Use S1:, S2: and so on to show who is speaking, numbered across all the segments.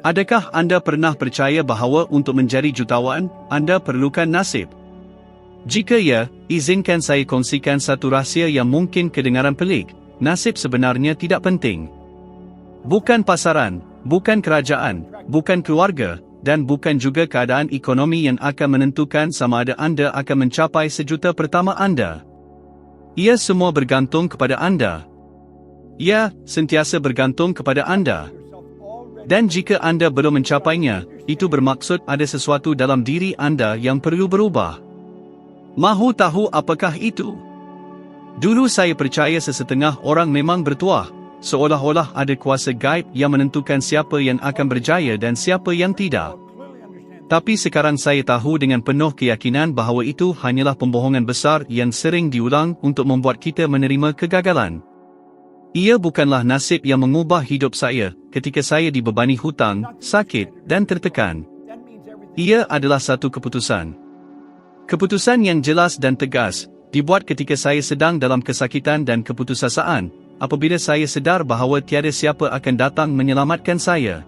S1: Adakah anda pernah percaya bahawa untuk menjadi jutawan, anda perlukan nasib? Jika ya, izinkan saya kongsikan satu rahsia yang mungkin kedengaran pelik. Nasib sebenarnya tidak penting. Bukan pasaran, bukan kerajaan, bukan keluarga, dan bukan juga keadaan ekonomi yang akan menentukan sama ada anda akan mencapai sejuta pertama anda. Ia semua bergantung kepada anda. Ia sentiasa bergantung kepada anda. Dan jika anda belum mencapainya, itu bermaksud ada sesuatu dalam diri anda yang perlu berubah. Mahu tahu apakah itu? Dulu saya percaya sesetengah orang memang bertuah, seolah-olah ada kuasa gaib yang menentukan siapa yang akan berjaya dan siapa yang tidak. Tapi sekarang saya tahu dengan penuh keyakinan bahawa itu hanyalah pembohongan besar yang sering diulang untuk membuat kita menerima kegagalan. Ia bukanlah nasib yang mengubah hidup saya ketika saya dibebani hutang, sakit dan tertekan. Ia adalah satu keputusan. Keputusan yang jelas dan tegas, dibuat ketika saya sedang dalam kesakitan dan keputusasaan, apabila saya sedar bahawa tiada siapa akan datang menyelamatkan saya.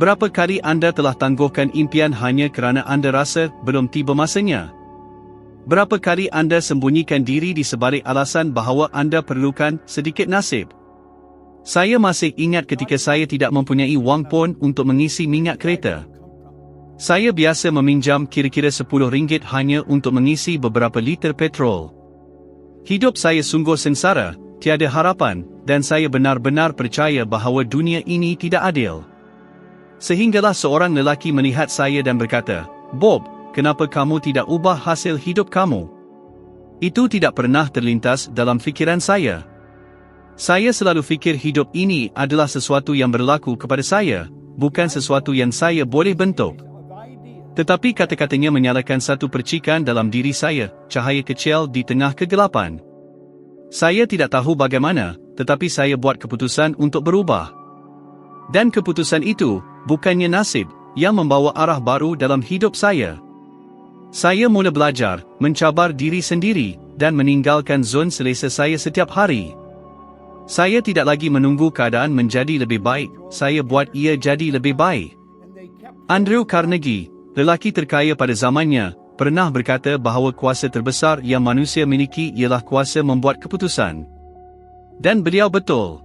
S1: Berapa kali anda telah tangguhkan impian hanya kerana anda rasa belum tiba masanya? Berapa kali anda sembunyikan diri di sebalik alasan bahawa anda perlukan sedikit nasib? Saya masih ingat ketika saya tidak mempunyai wang pun untuk mengisi minyak kereta. Saya biasa meminjam kira-kira RM10 hanya untuk mengisi beberapa liter petrol. Hidup saya sungguh sengsara, tiada harapan, dan saya benar-benar percaya bahawa dunia ini tidak adil. Sehinggalah seorang lelaki melihat saya dan berkata, Bob, kenapa kamu tidak ubah hasil hidup kamu? Itu tidak pernah terlintas dalam fikiran saya. Saya selalu fikir hidup ini adalah sesuatu yang berlaku kepada saya, bukan sesuatu yang saya boleh bentuk. Tetapi kata-katanya menyalakan satu percikan dalam diri saya, cahaya kecil di tengah kegelapan. Saya tidak tahu bagaimana, tetapi saya buat keputusan untuk berubah. Dan keputusan itu, bukannya nasib, yang membawa arah baru dalam hidup saya. Saya mula belajar, mencabar diri sendiri, dan meninggalkan zon selesa saya setiap hari. Saya tidak lagi menunggu keadaan menjadi lebih baik, saya buat ia jadi lebih baik. Andrew Carnegie, lelaki terkaya pada zamannya, pernah berkata bahawa kuasa terbesar yang manusia miliki ialah kuasa membuat keputusan. Dan beliau betul.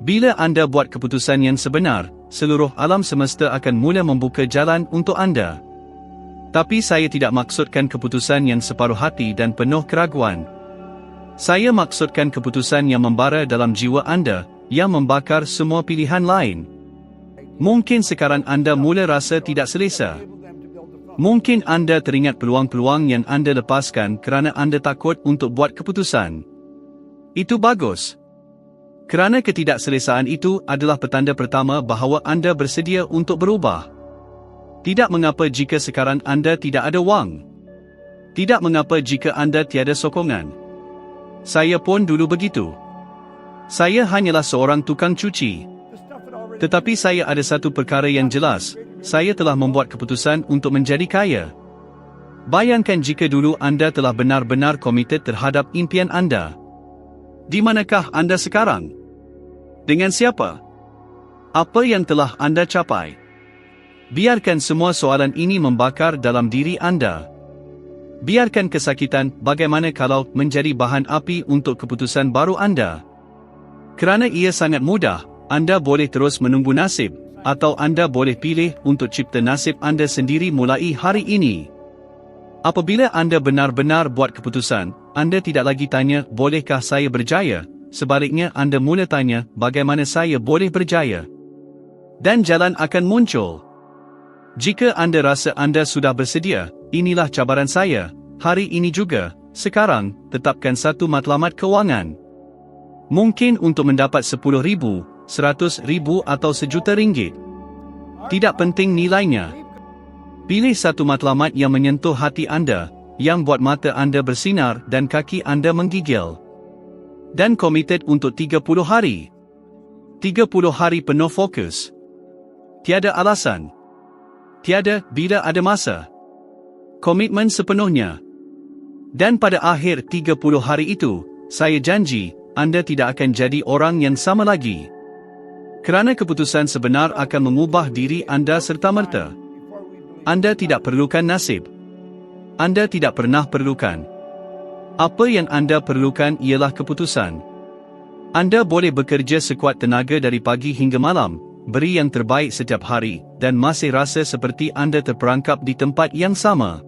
S1: Bila anda buat keputusan yang sebenar, seluruh alam semesta akan mula membuka jalan untuk anda. Tapi saya tidak maksudkan keputusan yang separuh hati dan penuh keraguan. Saya maksudkan keputusan yang membara dalam jiwa anda, yang membakar semua pilihan lain. Mungkin sekarang anda mula rasa tidak selesa. Mungkin anda teringat peluang-peluang yang anda lepaskan kerana anda takut untuk buat keputusan. Itu bagus. Kerana ketidakselesaan itu adalah petanda pertama bahawa anda bersedia untuk berubah. Tidak mengapa jika sekarang anda tidak ada wang. Tidak mengapa jika anda tiada sokongan. Saya pun dulu begitu. Saya hanyalah seorang tukang cuci. Tetapi saya ada satu perkara yang jelas, saya telah membuat keputusan untuk menjadi kaya. Bayangkan jika dulu anda telah benar-benar komited terhadap impian anda. Di manakah anda sekarang? Dengan siapa? Apa yang telah anda capai? Biarkan semua soalan ini membakar dalam diri anda. Biarkan kesakitan bagaimana kalau menjadi bahan api untuk keputusan baru anda. Kerana ia sangat mudah, anda boleh terus menunggu nasib, atau anda boleh pilih untuk cipta nasib anda sendiri mulai hari ini. Apabila anda benar-benar buat keputusan, anda tidak lagi tanya, bolehkah saya berjaya? Sebaliknya anda mula tanya, bagaimana saya boleh berjaya? Dan jalan akan muncul. Jika anda rasa anda sudah bersedia, inilah cabaran saya, hari ini juga, sekarang, tetapkan satu matlamat kewangan. Mungkin untuk mendapat sepuluh ribu, seratus ribu atau sejuta ringgit. Tidak penting nilainya. Pilih satu matlamat yang menyentuh hati anda, yang buat mata anda bersinar dan kaki anda menggigil. Dan komited untuk 30 hari. 30 hari penuh fokus. Tiada alasan tiada bila ada masa. Komitmen sepenuhnya. Dan pada akhir 30 hari itu, saya janji, anda tidak akan jadi orang yang sama lagi. Kerana keputusan sebenar akan mengubah diri anda serta-merta. Anda tidak perlukan nasib. Anda tidak pernah perlukan. Apa yang anda perlukan ialah keputusan. Anda boleh bekerja sekuat tenaga dari pagi hingga malam, beri yang terbaik setiap hari, dan masih rasa seperti anda terperangkap di tempat yang sama.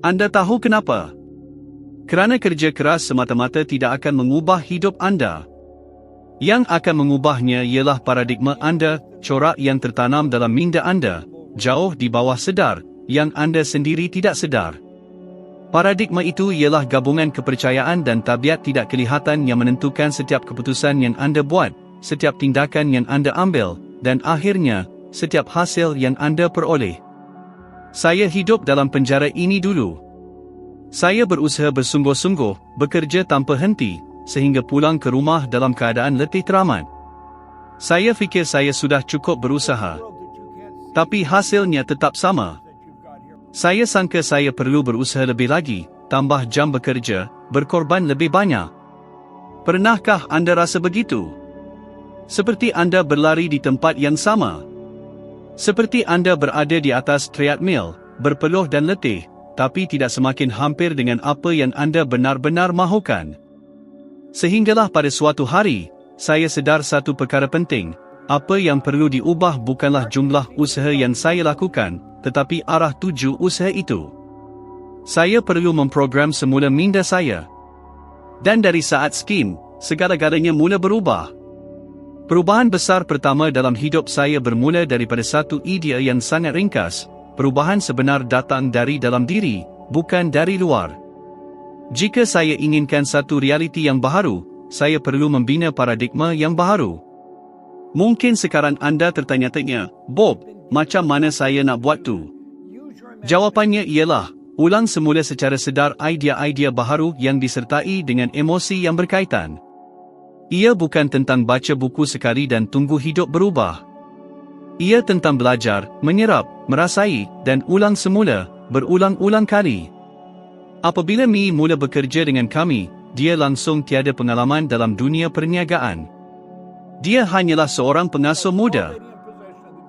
S1: Anda tahu kenapa? Kerana kerja keras semata-mata tidak akan mengubah hidup anda. Yang akan mengubahnya ialah paradigma anda, corak yang tertanam dalam minda anda, jauh di bawah sedar, yang anda sendiri tidak sedar. Paradigma itu ialah gabungan kepercayaan dan tabiat tidak kelihatan yang menentukan setiap keputusan yang anda buat, setiap tindakan yang anda ambil, dan akhirnya, setiap hasil yang anda peroleh. Saya hidup dalam penjara ini dulu. Saya berusaha bersungguh-sungguh, bekerja tanpa henti, sehingga pulang ke rumah dalam keadaan letih teramat. Saya fikir saya sudah cukup berusaha. Tapi hasilnya tetap sama. Saya sangka saya perlu berusaha lebih lagi, tambah jam bekerja, berkorban lebih banyak. Pernahkah anda rasa begitu? Seperti anda berlari di tempat yang sama. Seperti anda berada di atas treadmill, berpeluh dan letih, tapi tidak semakin hampir dengan apa yang anda benar-benar mahukan. Sehinggalah pada suatu hari, saya sedar satu perkara penting, apa yang perlu diubah bukanlah jumlah usaha yang saya lakukan, tetapi arah tuju usaha itu. Saya perlu memprogram semula minda saya. Dan dari saat skim, segala-galanya mula berubah. Perubahan besar pertama dalam hidup saya bermula daripada satu idea yang sangat ringkas, perubahan sebenar datang dari dalam diri, bukan dari luar. Jika saya inginkan satu realiti yang baharu, saya perlu membina paradigma yang baharu. Mungkin sekarang anda tertanya-tanya, Bob, macam mana saya nak buat tu? Jawapannya ialah, ulang semula secara sedar idea-idea baharu yang disertai dengan emosi yang berkaitan. Ia bukan tentang baca buku sekali dan tunggu hidup berubah. Ia tentang belajar, menyerap, merasai, dan ulang semula, berulang-ulang kali. Apabila Mi mula bekerja dengan kami, dia langsung tiada pengalaman dalam dunia perniagaan. Dia hanyalah seorang pengasuh muda.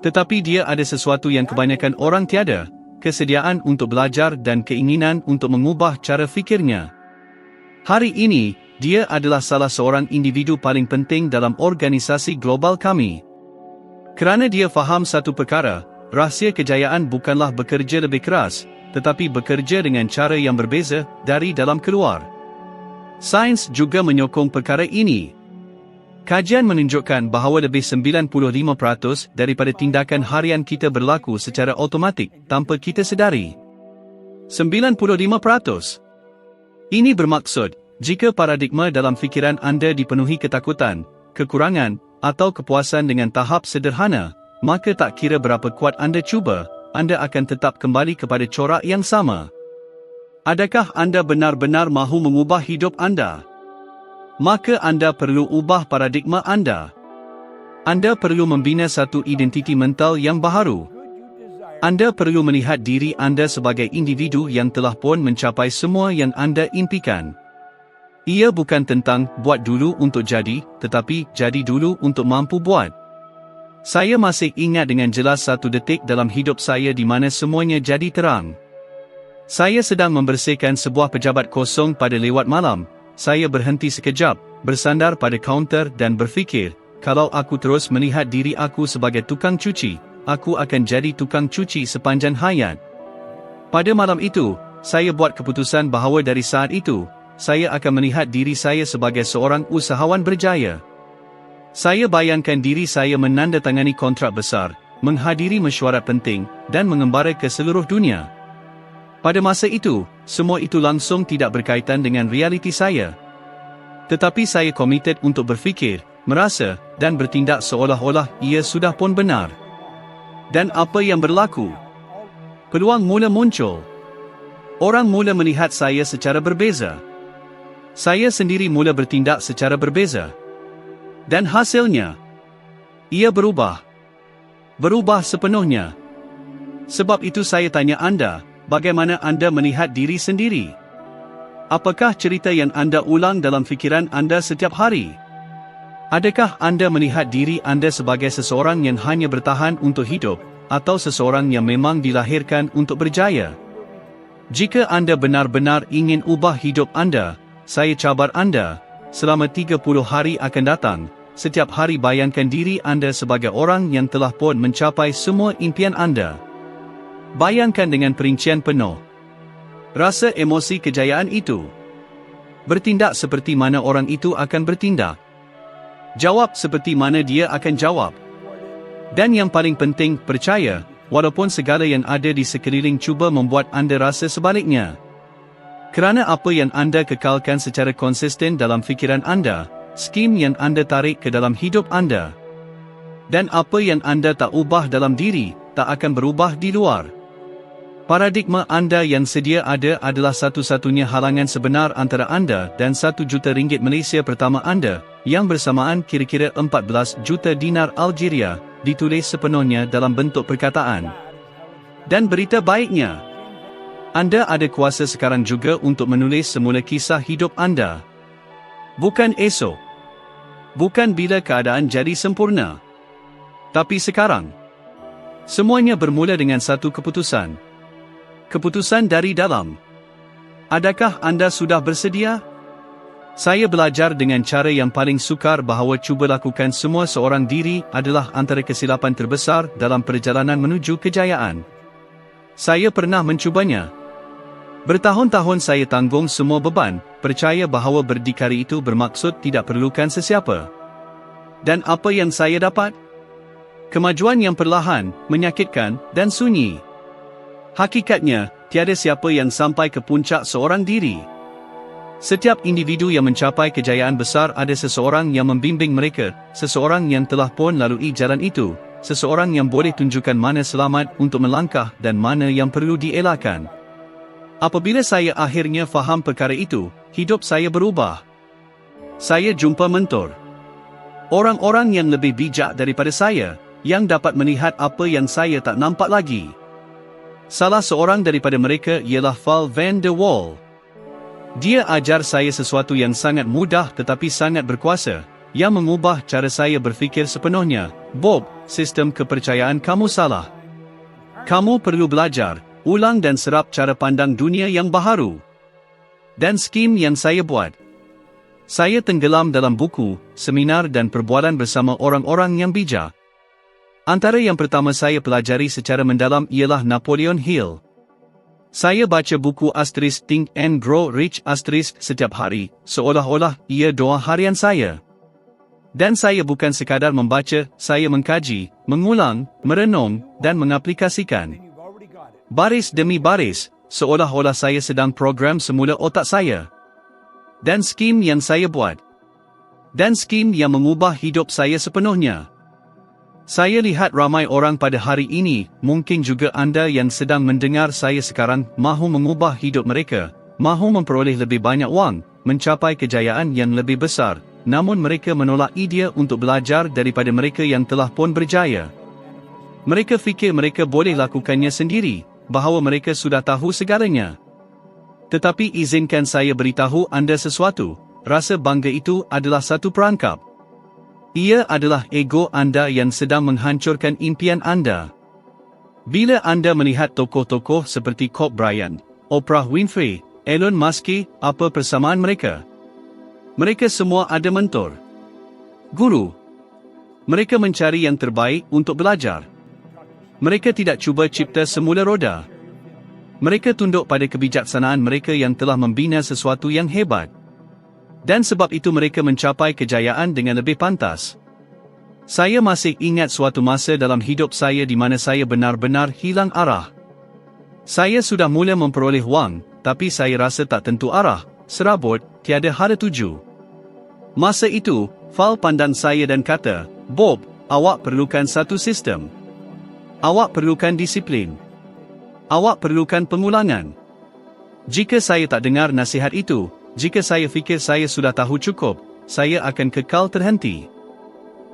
S1: Tetapi dia ada sesuatu yang kebanyakan orang tiada, kesediaan untuk belajar dan keinginan untuk mengubah cara fikirnya. Hari ini, dia adalah salah seorang individu paling penting dalam organisasi global kami. Kerana dia faham satu perkara, rahsia kejayaan bukanlah bekerja lebih keras, tetapi bekerja dengan cara yang berbeza dari dalam keluar. Sains juga menyokong perkara ini. Kajian menunjukkan bahawa lebih 95% daripada tindakan harian kita berlaku secara automatik tanpa kita sedari. 95%. Ini bermaksud, jika paradigma dalam fikiran anda dipenuhi ketakutan, kekurangan, atau kepuasan dengan tahap sederhana, maka tak kira berapa kuat anda cuba, anda akan tetap kembali kepada corak yang sama. Adakah anda benar-benar mahu mengubah hidup anda? Maka anda perlu ubah paradigma anda. Anda perlu membina satu identiti mental yang baharu. Anda perlu melihat diri anda sebagai individu yang telah pun mencapai semua yang anda impikan. Ia bukan tentang buat dulu untuk jadi, tetapi jadi dulu untuk mampu buat. Saya masih ingat dengan jelas satu detik dalam hidup saya di mana semuanya jadi terang. Saya sedang membersihkan sebuah pejabat kosong pada lewat malam. Saya berhenti sekejap, bersandar pada kaunter dan berfikir, kalau aku terus melihat diri aku sebagai tukang cuci, aku akan jadi tukang cuci sepanjang hayat. Pada malam itu, saya buat keputusan bahawa dari saat itu, saya akan melihat diri saya sebagai seorang usahawan berjaya. Saya bayangkan diri saya menandatangani kontrak besar, menghadiri mesyuarat penting, dan mengembara ke seluruh dunia. Pada masa itu, semua itu langsung tidak berkaitan dengan realiti saya. Tetapi saya komited untuk berfikir, merasa, dan bertindak seolah-olah ia sudah pun benar. Dan apa yang berlaku? Peluang mula muncul. Orang mula melihat saya secara berbeza. Saya sendiri mula bertindak secara berbeza. Dan hasilnya, ia berubah. Berubah sepenuhnya. Sebab itu saya tanya anda, bagaimana anda melihat diri sendiri? Apakah cerita yang anda ulang dalam fikiran anda setiap hari? Adakah anda melihat diri anda sebagai seseorang yang hanya bertahan untuk hidup, atau seseorang yang memang dilahirkan untuk berjaya? Jika anda benar-benar ingin ubah hidup anda, saya cabar anda, selama 30 hari akan datang, setiap hari bayangkan diri anda sebagai orang yang telah pun mencapai semua impian anda. Bayangkan dengan perincian penuh. Rasa emosi kejayaan itu. Bertindak seperti mana orang itu akan bertindak. Jawab seperti mana dia akan jawab. Dan yang paling penting, percaya, walaupun segala yang ada di sekeliling cuba membuat anda rasa sebaliknya. Kerana apa yang anda kekalkan secara konsisten dalam fikiran anda, skim yang anda tarik ke dalam hidup anda. Dan apa yang anda tak ubah dalam diri, tak akan berubah di luar. Paradigma anda yang sedia ada adalah satu-satunya halangan sebenar antara anda dan satu juta ringgit Malaysia pertama anda, yang bersamaan kira-kira 14 juta dinar Algeria, ditulis sepenuhnya dalam bentuk perkataan. Dan berita baiknya, anda ada kuasa sekarang juga untuk menulis semula kisah hidup anda. Bukan esok. Bukan bila keadaan jadi sempurna. Tapi sekarang. Semuanya bermula dengan satu keputusan. Keputusan dari dalam. Adakah anda sudah bersedia? Saya belajar dengan cara yang paling sukar bahawa cuba lakukan semua seorang diri adalah antara kesilapan terbesar dalam perjalanan menuju kejayaan. Saya pernah mencubanya. Bertahun-tahun saya tanggung semua beban, percaya bahawa berdikari itu bermaksud tidak perlukan sesiapa. Dan apa yang saya dapat? Kemajuan yang perlahan, menyakitkan, dan sunyi. Hakikatnya, tiada siapa yang sampai ke puncak seorang diri. Setiap individu yang mencapai kejayaan besar ada seseorang yang membimbing mereka, seseorang yang telah pun lalui jalan itu, seseorang yang boleh tunjukkan mana selamat untuk melangkah dan mana yang perlu dielakkan. Apabila saya akhirnya faham perkara itu, hidup saya berubah. Saya jumpa mentor. Orang-orang yang lebih bijak daripada saya, yang dapat melihat apa yang saya tak nampak lagi. Salah seorang daripada mereka ialah Val Van der Waal. Dia ajar saya sesuatu yang sangat mudah tetapi sangat berkuasa, yang mengubah cara saya berfikir sepenuhnya. Bob, sistem kepercayaan kamu salah. Kamu perlu belajar, ulang dan serap cara pandang dunia yang baharu. Dan skim yang saya buat. Saya tenggelam dalam buku, seminar dan perbualan bersama orang-orang yang bijak. Antara yang pertama saya pelajari secara mendalam ialah Napoleon Hill. Saya baca buku Asterisk Think and Grow Rich Asterisk setiap hari, seolah-olah ia doa harian saya. Dan saya bukan sekadar membaca, saya mengkaji, mengulang, merenung, dan mengaplikasikan. Baris demi baris, seolah-olah saya sedang program semula otak saya. Dan skim yang saya buat. Dan skim yang mengubah hidup saya sepenuhnya. Saya lihat ramai orang pada hari ini, mungkin juga anda yang sedang mendengar saya sekarang, mahu mengubah hidup mereka, mahu memperoleh lebih banyak wang, mencapai kejayaan yang lebih besar, namun mereka menolak idea untuk belajar daripada mereka yang telah pun berjaya. Mereka fikir mereka boleh lakukannya sendiri, bahawa mereka sudah tahu segalanya. Tetapi izinkan saya beritahu anda sesuatu, rasa bangga itu adalah satu perangkap. Ia adalah ego anda yang sedang menghancurkan impian anda. Bila anda melihat tokoh-tokoh seperti Kobe Bryant, Oprah Winfrey, Elon Musk, apa persamaan mereka? Mereka semua ada mentor. Guru. Mereka mencari yang terbaik untuk belajar. Mereka tidak cuba cipta semula roda. Mereka tunduk pada kebijaksanaan mereka yang telah membina sesuatu yang hebat. Dan sebab itu mereka mencapai kejayaan dengan lebih pantas. Saya masih ingat suatu masa dalam hidup saya di mana saya benar-benar hilang arah. Saya sudah mula memperoleh wang, tapi saya rasa tak tentu arah, serabut, tiada hara tuju. Masa itu, Fal pandan saya dan kata, Bob, awak perlukan satu sistem. Awak perlukan disiplin. Awak perlukan pengulangan. Jika saya tak dengar nasihat itu, jika saya fikir saya sudah tahu cukup, saya akan kekal terhenti.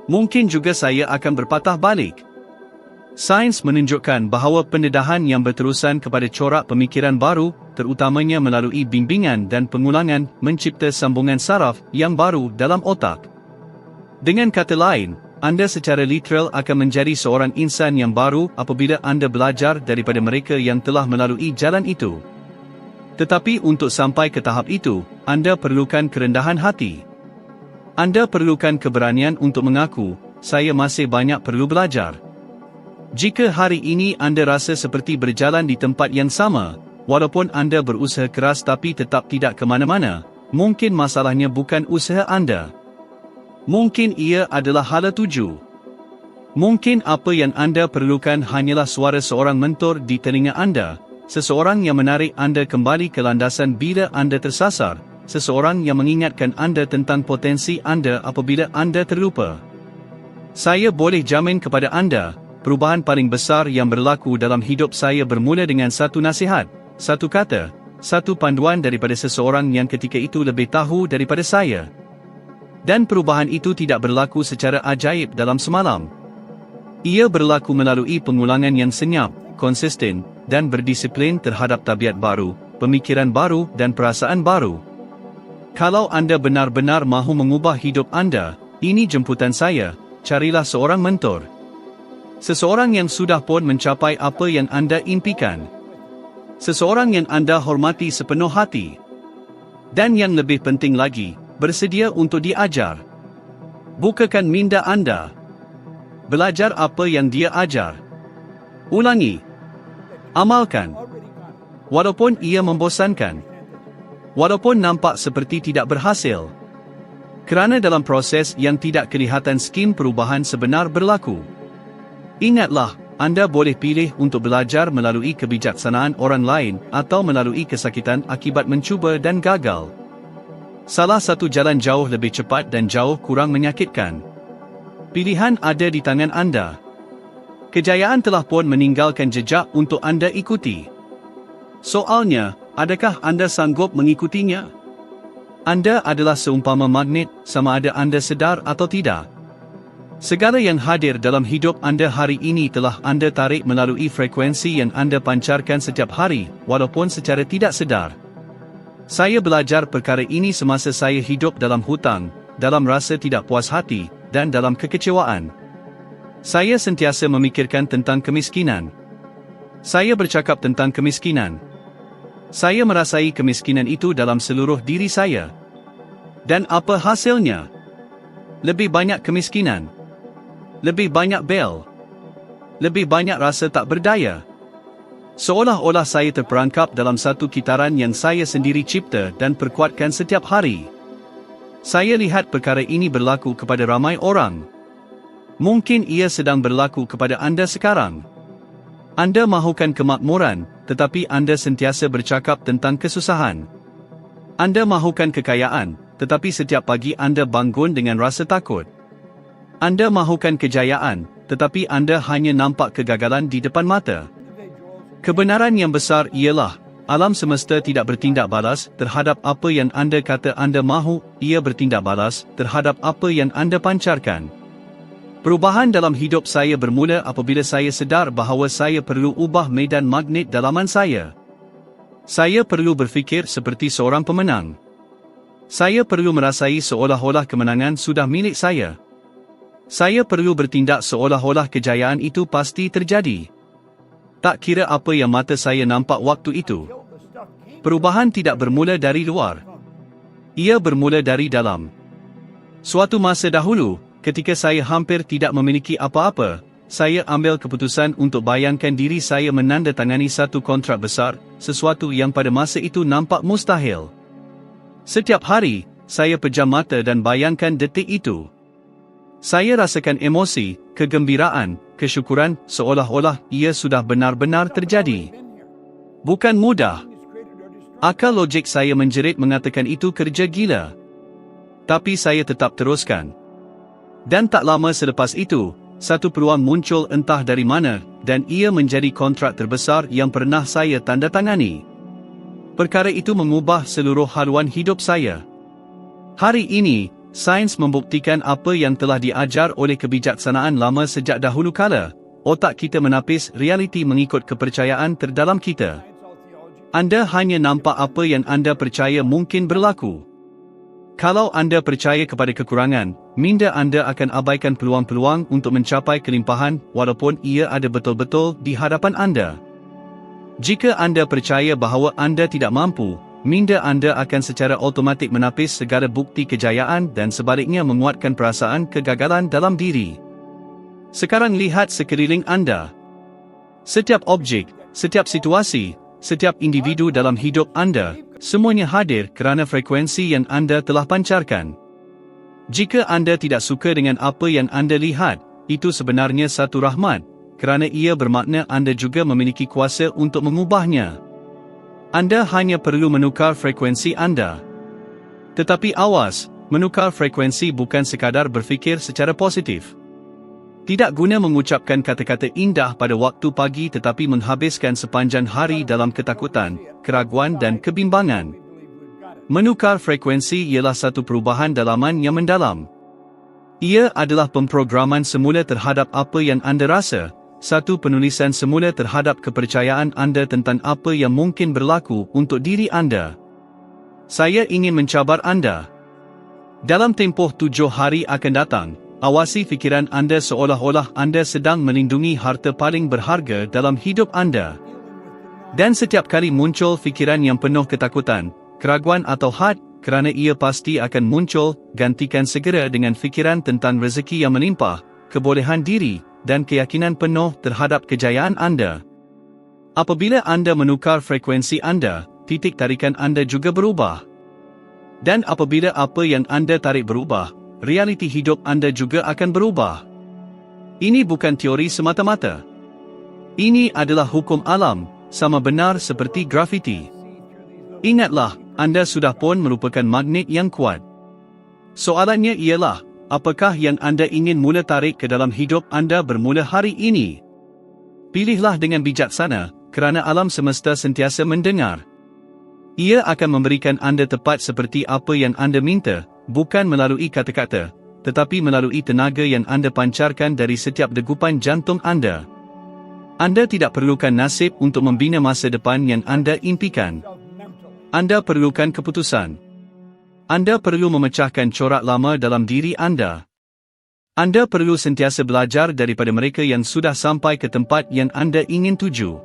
S1: Mungkin juga saya akan berpatah balik. Sains menunjukkan bahawa pendedahan yang berterusan kepada corak pemikiran baru, terutamanya melalui bimbingan dan pengulangan, mencipta sambungan saraf yang baru dalam otak. Dengan kata lain, anda secara literal akan menjadi seorang insan yang baru apabila anda belajar daripada mereka yang telah melalui jalan itu. Tetapi untuk sampai ke tahap itu, anda perlukan kerendahan hati. Anda perlukan keberanian untuk mengaku, saya masih banyak perlu belajar. Jika hari ini anda rasa seperti berjalan di tempat yang sama, walaupun anda berusaha keras tapi tetap tidak ke mana-mana, mungkin masalahnya bukan usaha anda. Mungkin ia adalah hala tuju. Mungkin apa yang anda perlukan hanyalah suara seorang mentor di telinga anda, seseorang yang menarik anda kembali ke landasan bila anda tersasar, seseorang yang mengingatkan anda tentang potensi anda apabila anda terlupa. Saya boleh jamin kepada anda, perubahan paling besar yang berlaku dalam hidup saya bermula dengan satu nasihat, satu kata, satu panduan daripada seseorang yang ketika itu lebih tahu daripada saya. Dan perubahan itu tidak berlaku secara ajaib dalam semalam. Ia berlaku melalui pengulangan yang senyap, konsisten, dan berdisiplin terhadap tabiat baru, pemikiran baru dan perasaan baru. Kalau anda benar-benar mahu mengubah hidup anda, ini jemputan saya, carilah seorang mentor. Seseorang yang sudah pun mencapai apa yang anda impikan. Seseorang yang anda hormati sepenuh hati. Dan yang lebih penting lagi, bersedia untuk diajar. Bukakan minda anda. Belajar apa yang dia ajar. Ulangi. Amalkan. Walaupun ia membosankan. Walaupun nampak seperti tidak berhasil. Kerana dalam proses yang tidak kelihatan skim perubahan sebenar berlaku. Ingatlah, anda boleh pilih untuk belajar melalui kebijaksanaan orang lain atau melalui kesakitan akibat mencuba dan gagal. Salah satu jalan jauh lebih cepat dan jauh kurang menyakitkan. Pilihan ada di tangan anda. Kejayaan telah pun meninggalkan jejak untuk anda ikuti. Soalnya, adakah anda sanggup mengikutinya? Anda adalah seumpama magnet sama ada anda sedar atau tidak. Segala yang hadir dalam hidup anda hari ini telah anda tarik melalui frekuensi yang anda pancarkan setiap hari, walaupun secara tidak sedar. Saya belajar perkara ini semasa saya hidup dalam hutang, dalam rasa tidak puas hati, dan dalam kekecewaan. Saya sentiasa memikirkan tentang kemiskinan. Saya bercakap tentang kemiskinan. Saya merasai kemiskinan itu dalam seluruh diri saya. Dan apa hasilnya? Lebih banyak kemiskinan. Lebih banyak bel. Lebih banyak rasa tak berdaya. Seolah-olah saya terperangkap dalam satu kitaran yang saya sendiri cipta dan perkuatkan setiap hari. Saya lihat perkara ini berlaku kepada ramai orang. Mungkin ia sedang berlaku kepada anda sekarang. Anda mahukan kemakmuran, tetapi anda sentiasa bercakap tentang kesusahan. Anda mahukan kekayaan, tetapi setiap pagi anda bangun dengan rasa takut. Anda mahukan kejayaan, tetapi anda hanya nampak kegagalan di depan mata. Kebenaran yang besar ialah, alam semesta tidak bertindak balas terhadap apa yang anda kata anda mahu, ia bertindak balas terhadap apa yang anda pancarkan. Perubahan dalam hidup saya bermula apabila saya sedar bahawa saya perlu ubah medan magnet dalaman saya. Saya perlu berfikir seperti seorang pemenang. Saya perlu merasai seolah-olah kemenangan sudah milik saya. Saya perlu bertindak seolah-olah kejayaan itu pasti terjadi. Tak kira apa yang mata saya nampak waktu itu. Perubahan tidak bermula dari luar. Ia bermula dari dalam. Suatu masa dahulu, ketika saya hampir tidak memiliki apa-apa, saya ambil keputusan untuk bayangkan diri saya menandatangani satu kontrak besar, sesuatu yang pada masa itu nampak mustahil. Setiap hari, saya pejam mata dan bayangkan detik itu. Saya rasakan emosi, kegembiraan, kesyukuran seolah-olah ia sudah benar-benar terjadi. Bukan mudah. Akal logik saya menjerit mengatakan itu kerja gila. Tapi saya tetap teruskan. Dan tak lama selepas itu, satu peluang muncul entah dari mana dan ia menjadi kontrak terbesar yang pernah saya tanda tangani. Perkara itu mengubah seluruh haluan hidup saya. Hari ini, Sains membuktikan apa yang telah diajar oleh kebijaksanaan lama sejak dahulu kala. Otak kita menapis realiti mengikut kepercayaan terdalam kita. Anda hanya nampak apa yang anda percaya mungkin berlaku. Kalau anda percaya kepada kekurangan, minda anda akan abaikan peluang-peluang untuk mencapai kelimpahan walaupun ia ada betul-betul di hadapan anda. Jika anda percaya bahawa anda tidak mampu, minda anda akan secara automatik menapis segala bukti kejayaan dan sebaliknya menguatkan perasaan kegagalan dalam diri. Sekarang lihat sekeliling anda. Setiap objek, setiap situasi, setiap individu dalam hidup anda Semuanya hadir kerana frekuensi yang anda telah pancarkan. Jika anda tidak suka dengan apa yang anda lihat, itu sebenarnya satu rahmat, kerana ia bermakna anda juga memiliki kuasa untuk mengubahnya. Anda hanya perlu menukar frekuensi anda. Tetapi awas, menukar frekuensi bukan sekadar berfikir secara positif. Tidak guna mengucapkan kata-kata indah pada waktu pagi tetapi menghabiskan sepanjang hari dalam ketakutan, keraguan dan kebimbangan. Menukar frekuensi ialah satu perubahan dalaman yang mendalam. Ia adalah pemprograman semula terhadap apa yang anda rasa, satu penulisan semula terhadap kepercayaan anda tentang apa yang mungkin berlaku untuk diri anda. Saya ingin mencabar anda. Dalam tempoh tujuh hari akan datang, awasi fikiran anda seolah-olah anda sedang melindungi harta paling berharga dalam hidup anda. Dan setiap kali muncul fikiran yang penuh ketakutan, keraguan atau had, kerana ia pasti akan muncul, gantikan segera dengan fikiran tentang rezeki yang menimpa, kebolehan diri, dan keyakinan penuh terhadap kejayaan anda. Apabila anda menukar frekuensi anda, titik tarikan anda juga berubah. Dan apabila apa yang anda tarik berubah, realiti hidup anda juga akan berubah. Ini bukan teori semata-mata. Ini adalah hukum alam, sama benar seperti grafiti. Ingatlah, anda sudah pun merupakan magnet yang kuat. Soalannya ialah, apakah yang anda ingin mula tarik ke dalam hidup anda bermula hari ini? Pilihlah dengan bijaksana, kerana alam semesta sentiasa mendengar. Ia akan memberikan anda tepat seperti apa yang anda minta, bukan melalui kata-kata, tetapi melalui tenaga yang anda pancarkan dari setiap degupan jantung anda. Anda tidak perlukan nasib untuk membina masa depan yang anda impikan. Anda perlukan keputusan. Anda perlu memecahkan corak lama dalam diri anda. Anda perlu sentiasa belajar daripada mereka yang sudah sampai ke tempat yang anda ingin tuju.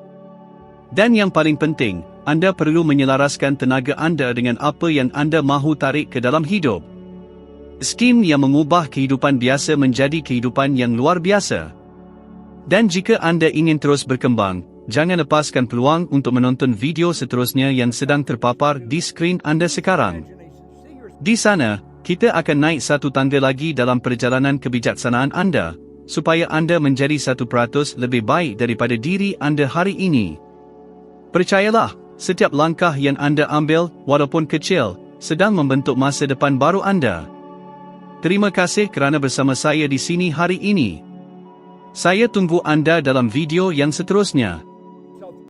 S1: Dan yang paling penting, anda perlu menyelaraskan tenaga anda dengan apa yang anda mahu tarik ke dalam hidup. Skim yang mengubah kehidupan biasa menjadi kehidupan yang luar biasa. Dan jika anda ingin terus berkembang, jangan lepaskan peluang untuk menonton video seterusnya yang sedang terpapar di skrin anda sekarang. Di sana, kita akan naik satu tangga lagi dalam perjalanan kebijaksanaan anda, supaya anda menjadi satu peratus lebih baik daripada diri anda hari ini. Percayalah, setiap langkah yang anda ambil, walaupun kecil, sedang membentuk masa depan baru anda. Terima kasih kerana bersama saya di sini hari ini. Saya tunggu anda dalam video yang seterusnya.